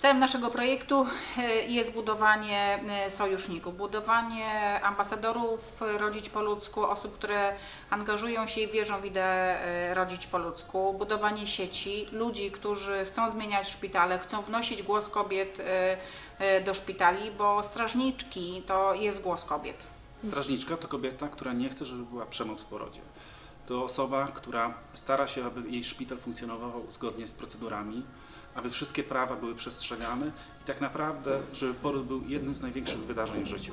Celem naszego projektu e, jest budowanie e, sojuszników, budowanie ambasadorów Rodzić po ludzku, osób, które angażują się i wierzą w ideę e, Rodzić po ludzku, budowanie sieci, ludzi, którzy chcą zmieniać szpitale, chcą wnosić głos kobiet do szpitali, bo strażniczki to jest głos kobiet. Strażniczka to kobieta, która nie chce, żeby była przemoc w porodzie. To osoba, która stara się, aby jej szpital funkcjonował zgodnie z procedurami, aby wszystkie prawa były przestrzegane i tak naprawdę, żeby poród był jednym z największych wydarzeń w życiu.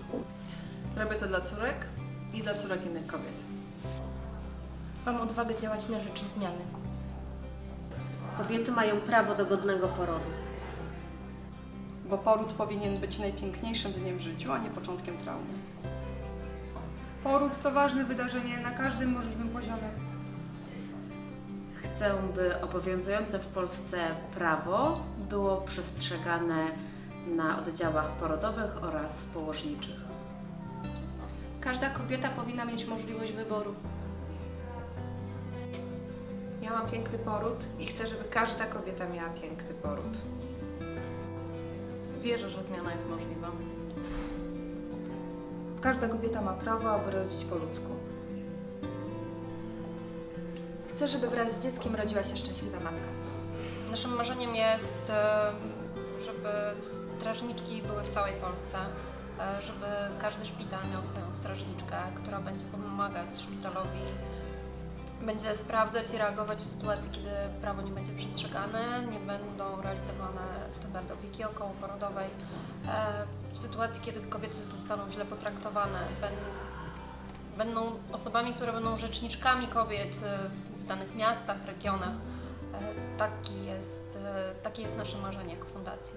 Robię to dla córek i dla córek innych kobiet. Mam odwagę działać na rzecz zmiany. Kobiety mają prawo do godnego porodu. bo poród powinien być najpiękniejszym dniem w życiu, a nie początkiem traumy. Poród to ważne wydarzenie na każdym możliwym poziomie. Chcę, by obowiązujące w Polsce prawo było przestrzegane na oddziałach porodowych oraz położniczych. Każda kobieta powinna mieć możliwość wyboru. Ja mam piękny poród i chcę, żeby każda kobieta miała piękny poród. Wierzę, że zmiana jest możliwa. Każda kobieta ma prawo, aby rodzić po ludzku. Chcę, żeby wraz z dzieckiem rodziła się szczęśliwa matka. Naszym marzeniem jest, e, żeby strażniczki były w całej Polsce, e, żeby każdy szpital miał swoją strażniczkę, która będzie pomagać szpitalowi, będzie sprawdzać i reagować w sytuacji, kiedy prawo nie będzie przestrzegane, nie będą realizowane standardy opieki okołoporodowej, e, w sytuacji, kiedy kobiety zostaną źle potraktowane, będą osobami, które będą rzeczniczkami kobiet e, w danych miastach, regionach. E, Taki jest, takie jest nasze marzenie jako fundacji.